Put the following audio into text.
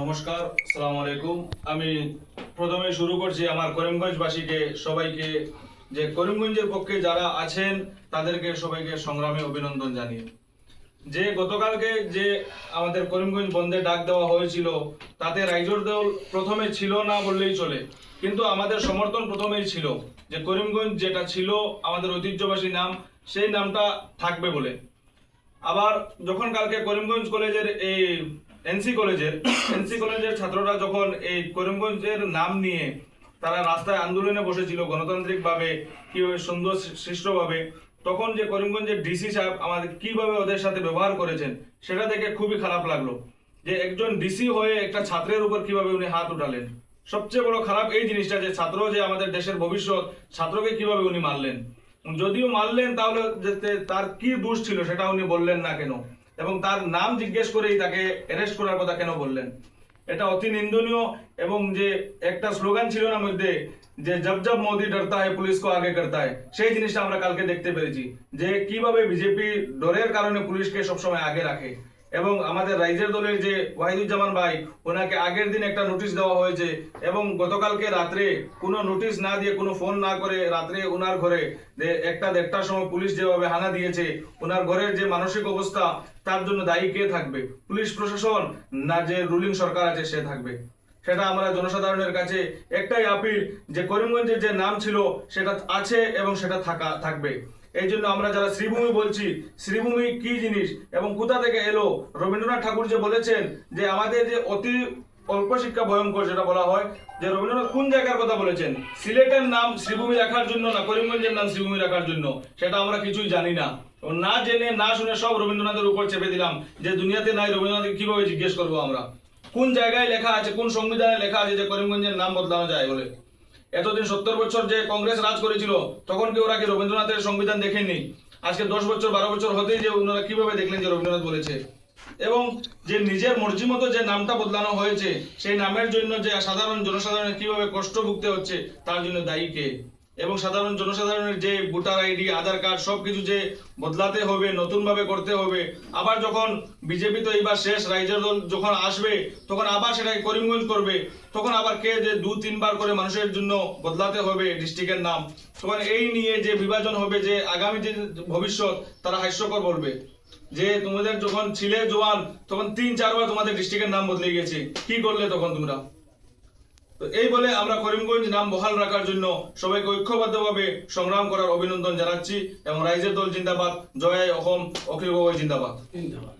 নমস্কার সালাম আলাইকুম। আমি প্রথমে শুরু করছি আমার করিমগঞ্জবাসীকে, সবাইকে, যে করিমগঞ্জের পক্ষে যারা আছেন, তাদেরকে সবাইকে সংগ্রামে অভিনন্দন জানিয়ে। যে গতকালকে যে আমাদের করিমগঞ্জ বন্ধে ডাক দেওয়া হয়েছিল, তাতে রাইজোর দল প্রথমে ছিল না বললেই চলে। কিন্তু আমাদের সমর্থন প্রথমেই ছিল যে করিমগঞ্জ যেটা ছিল, আমাদের ঐতিহ্যবাসী নাম, সেই নামটা থাকবে বলে। আবার যখন কালকে করিমগঞ্জ কলেজের এই এনসি কলেজের এনসি কলেজের ছাত্ররা যখন এই করিমগঞ্জের নাম নিয়ে তারা রাস্তায় আন্দোলনে বসেছিল গণতান্ত্রিক ভাবে কীভাবে সুন্দর সৃষ্টভাবে, তখন যে করিমগঞ্জের ডিসি সাহেব আমাদের কীভাবে ওদের সাথে ব্যবহার করেছেন, সেটা দেখে খুবই খারাপ লাগল। যে একজন ডিসি হয়ে একটা ছাত্রের উপর কীভাবে উনি হাত উঠালেন। সবচেয়ে বড় খারাপ এই জিনিসটা যে ছাত্র যে আমাদের দেশের ভবিষ্যৎ, ছাত্রকে কীভাবে উনি মারলেন। যদিও মারলেন, তাহলে তার কি দোষ ছিল সেটা উনি বললেন না কেন? এবং তার নাম জিজ্ঞেস করেই তাকে অ্যারেস্ট করার কথা কেন বললেন? এটা অতি নিন্দনীয় এবং যে একটা স্লোগান ছিল না মধ্যে, যে জব জব মোদি ডরতা হয় পুলিশ কো আগে করতা হয় সেই জিনিসটা আমরা কালকে দেখতে পেরেছি। যে কীভাবে বিজেপি ডরের কারণে পুলিশকে সবসময় আগে রাখে। এবং আমাদের রাইজের দলের যে ওয়াহিদুজ্জামান ভাই, ওনাকে আগের দিন একটা নোটিশ দেওয়া হয়েছে এবং গতকালকে রাত্রে কোনো নোটিশ না দিয়ে, কোনো ফোন না করে রাত্রে ওনার ঘরে একটা দেড়টার সময় পুলিশ যেভাবে হানা দিয়েছে ওনার ঘরের যে মানসিক অবস্থা, তার জন্য দায়ী কে থাকবে? পুলিশ প্রশাসন না যে রুলিং সরকার আছে, সে থাকবে? সেটা আমরা জনসাধারণের কাছে একটাই আপিল যে করিমগঞ্জের যে নাম ছিল, সেটা আছে এবং সেটা থাকা, থাকবে। এই জন্য আমরা যারা শ্রীভূমি বলছি, শ্রীভূমি কি জিনিস? এবং কোথা থেকে এলো? রবীন্দ্রনাথ ঠাকুর যে বলেছেন যে আমাদের যে অতি অল্প শিক্ষা ভয়ঙ্কর যেটা বলা হয়, যে রবীন্দ্রনাথ কোন জায়গার কথা বলেছেন? সিলেটের নাম শ্রীভূমি রাখার জন্য না করিমগঞ্জের নাম শ্রীভূমি রাখার জন্য? সেটা আমরা কিছুই জানি না। না জেনে, না শুনে সব রবীন্দ্রনাথের উপর চেপে দিলাম যে দুনিয়াতে নাই, রবীন্দ্রনাথকে কীভাবে জিজ্ঞেস করব আমরা? কোন জায়গায় লেখা আছে, কোন সংবিধানে লেখা আছে যে করিমগঞ্জের নাম বদলানো যায় বলে? এতদিন সত্তর বছর যে কংগ্রেস রাজ করেছিল, তখন কি ওরা কি রবীন্দ্রনাথের সংবিধান দেখেননি? আজকে দশ বছর, বারো বছর হতেই যে ওনারা কীভাবে দেখলেন যে রবীন্দ্রনাথ বলেছে? এবং যে নিজের মর্জি মতো যে নামটা বদলানো হয়েছে, সেই নামের জন্য যে সাধারণ জনসাধারণের কীভাবে কষ্ট ভুগতে হচ্ছে, তার জন্য দায়ী কে? এবং সাধারণ জনসাধারণের যে ভোটার আইডি, আধার কার্ড, সবকিছু যে বদলাতে হবে নতুন ভাবে করতে হবে, আবার যখন বিজেপি তো এইবার শেষ, রাইজের দল যখন আসবে, তখন আবার সেটাকে করিমগঞ্জ করবে, তখন আবার কে যে দু, তিনবার করে মানুষের জন্য বদলাতে হবে ডিস্ট্রিক্টের নাম, তখন এই নিয়ে যে বিভাজন হবে, যে আগামী যে ভবিষ্যৎ, তারা হাস্যকর বলবে, যে তোমাদের যখন ছিলে জোয়ান তখন তিন, চারবার তোমাদের ডিস্ট্রিক্টের নাম বদলে গেছে, কি করলে তখন তোমরা? তো এই বলে আমরা করিমগঞ্জ নাম বহাল রাখার জন্য সবাইকে ঐক্যবদ্ধভাবে সংগ্রাম করার অভিনন্দন জানাচ্ছি এবং রাইজের দল জিন্দাবাদ। জয় অসম অখিল গগৈ জিন্দাবাদ। জিন্দাবাদ।